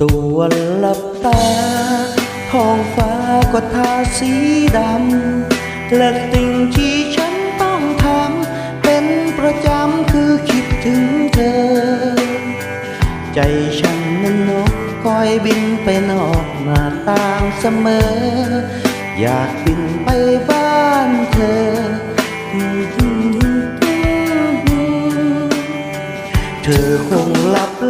ตัวหลับตาท้องฟ้าก็ทาสีดำและสิ่งที่ฉันต้องทำเป็นประจำคือคิดถึงเธอ ใจฉันนั้นนกคอยบินไปนอกหน้าต่างเสมอ อยากบินไปบ้านเธอ เธอคงหลับ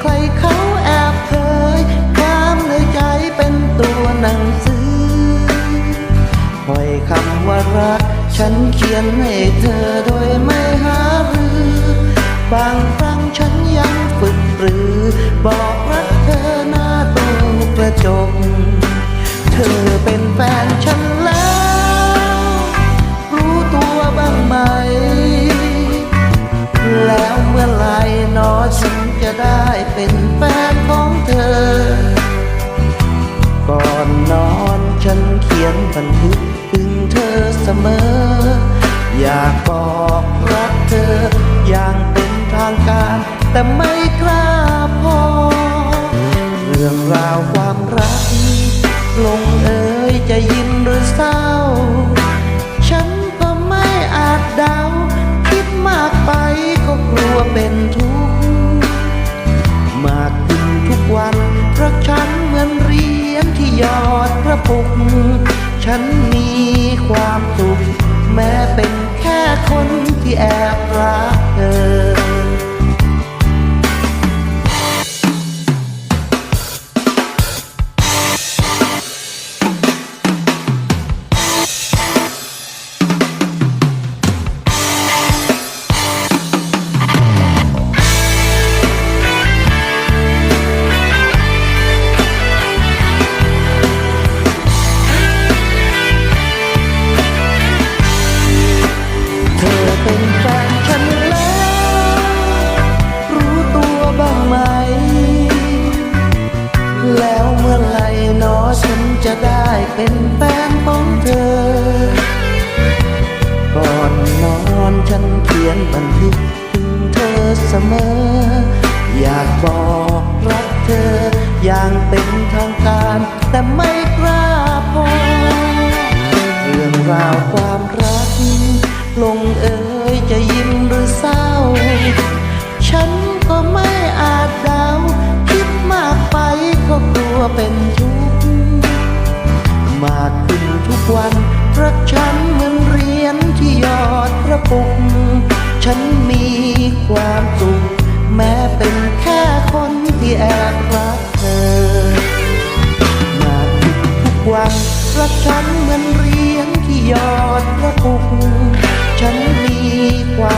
ใครเขาแอบเคยความในใจเป็นตัวหนังสือปล่อยคำว่ารัก ฉันเขียนให้เธอโดยไม่หารือบางครั้งฉันยังฝึกปรือ บอกรักเธอหน้าตู้กระจก เธอเป็น เป็นแฟนของเธอ ก่อนนอนฉันเขียนบันทึกถึงเธอเสมอ อยากบอกรักเธออย่างเป็นทางการ แต่ไม่กล้าพอ เรื่องราวความรัก ลงเอ่ยจะยิ้มหรือเศร้า ฉัน เป็นแฟนของเธอ ก่อนนอนฉันเขียนบันทึกถึงเธอเสมอ อยากบอกรักเธออย่างเป็น ความสุข แม้เป็นแค่คนที่แอบรักเธอมาผิดทุกวันรักฉันเหมือนเรียงที่ยอดระปุก ฉันมีความ